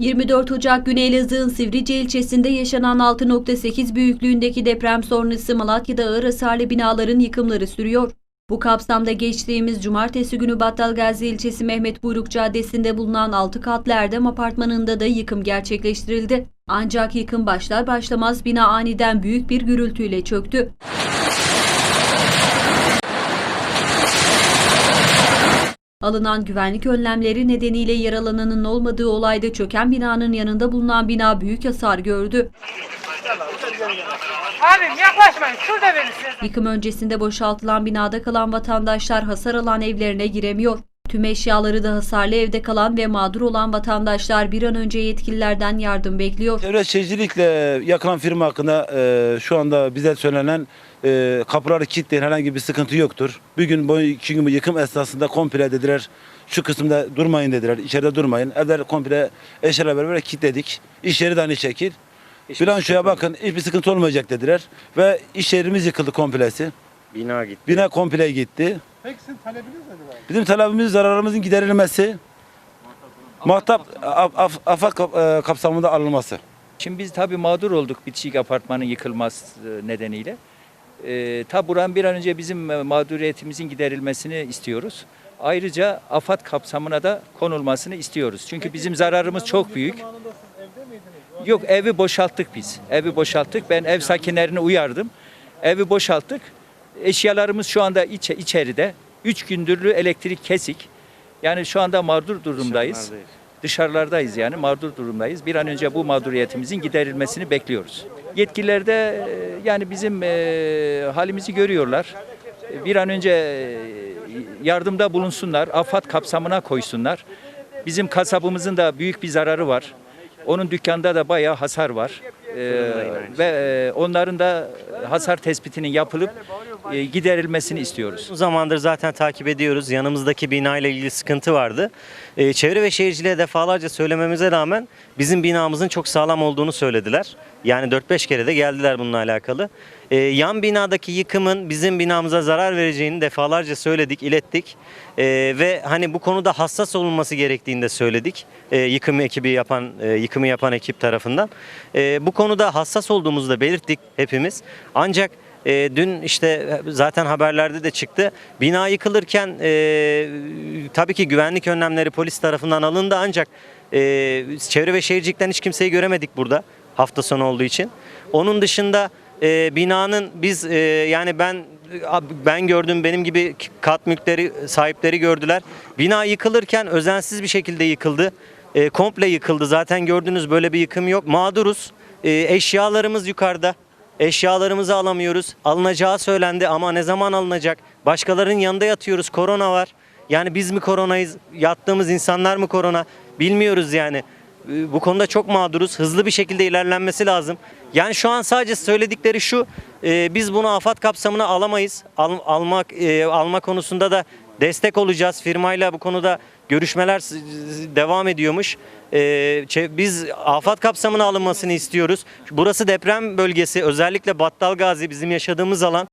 24 Ocak günü Elazığ'ın Sivrice ilçesinde yaşanan 6.8 büyüklüğündeki deprem sonrası Malatya'da ağır hasarlı binaların yıkımları sürüyor. Bu kapsamda geçtiğimiz cumartesi günü Battalgazi ilçesi Mehmet Buyruk Caddesi'nde bulunan 6 katlı Erdem Apartmanı'nda da yıkım gerçekleştirildi. Ancak yıkım başlar başlamaz bina aniden büyük bir gürültüyle çöktü. Alınan güvenlik önlemleri nedeniyle yaralananın olmadığı olayda çöken binanın yanında bulunan bina büyük hasar gördü. Abim yaklaşmayın. Şurada size. Yıkım öncesinde boşaltılan binada kalan vatandaşlar hasar alan evlerine giremiyor. Tüm eşyaları da hasarlı evde kalan ve mağdur olan vatandaşlar bir an önce yetkililerden yardım bekliyor. Çevre Şehircilik'le yakılan firma hakkında e, şu anda bize söylenen e, kapıları kilitleyen herhangi bir sıkıntı yoktur. Bir gün boyu iki gün yıkım esnasında komple dediler şu kısımda durmayın dediler. içeride durmayın. Evler komple eşyalarla beraber kilitledik. İş yeri de aynı şekil. Bilançoya bakın hiçbir sıkıntı olmayacak dediler. Ve iş yerimiz yıkıldı komplesi. Bina gitti. Bina komple gitti. Peki sizin talebiniz nedir abi? Bizim talebimiz zararımızın giderilmesi. Muhatap af, af, afat kap- e, kapsamında alınması. Şimdi biz tabii mağdur olduk bitişik apartmanın yıkılması e, nedeniyle. Ee, tabi buranın bir an önce bizim e, mağduriyetimizin giderilmesini istiyoruz. Ayrıca AFAD kapsamına da konulmasını istiyoruz. Çünkü bizim zararımız çok büyük. Evde miydiniz? Yok evi boşalttık biz. Evi boşalttık. Ben ev sakinlerini uyardım. Evi boşalttık. Eşyalarımız şu anda iç, içeride. Üç gündürlü elektrik kesik. Yani şu anda mağdur durumdayız. Dışarılardayız. Yani mağdur durumdayız. Bir an önce bu mağduriyetimizin giderilmesini bekliyoruz. Yetkililer de e, yani bizim e, halimizi görüyorlar. E, Bir an önce e, yardımda bulunsunlar, afat kapsamına koysunlar. Bizim kasabımızın da büyük bir zararı var. Onun dükkanda da bayağı hasar var. E, ve e, onların da hasar tespitinin yapılıp e, giderilmesini istiyoruz. Uzun zamandır zaten takip ediyoruz. Yanımızdaki bina ile ilgili sıkıntı vardı. Ee, Çevre ve Şehirciliğe defalarca söylememize rağmen bizim binamızın çok sağlam olduğunu söylediler. Yani 4-5 kere de geldiler bununla alakalı. Ee, yan binadaki yıkımın bizim binamıza zarar vereceğini defalarca söyledik, ilettik. Ee, ve hani bu konuda hassas olunması gerektiğini de söyledik. Ee, yıkım ekibi yapan, e, yıkımı yapan ekip tarafından. Ee, bu konuda hassas olduğumuzu da belirttik hepimiz. Ancak e, dün işte zaten haberlerde de çıktı. Bina yıkılırken e, tabii ki güvenlik önlemleri polis tarafından alındı ancak e, Çevre ve Şehircilik'ten hiç kimseyi göremedik burada hafta sonu olduğu için. Onun dışında e, binanın biz e, yani ben ben gördüm benim gibi kat mülkleri sahipleri gördüler. Bina yıkılırken özensiz bir şekilde yıkıldı. E, komple yıkıldı. Zaten gördüğünüz böyle bir yıkım yok. Mağduruz. E, eşyalarımız yukarıda. Eşyalarımızı alamıyoruz. Alınacağı söylendi ama ne zaman alınacak? Başkalarının yanında yatıyoruz. Korona var. Yani biz mi koronayız? Yattığımız insanlar mı korona? Bilmiyoruz yani. Ee, Bu konuda çok mağduruz. Hızlı bir şekilde ilerlenmesi lazım. Yani şu an sadece söyledikleri şu. e, biz bunu afat kapsamına alamayız. Al- almak e, alma konusunda da destek olacağız. Firmayla bu konuda görüşmeler devam ediyormuş. Çe- biz afat kapsamına alınmasını istiyoruz. Burası deprem bölgesi. Özellikle Battalgazi bizim yaşadığımız alan.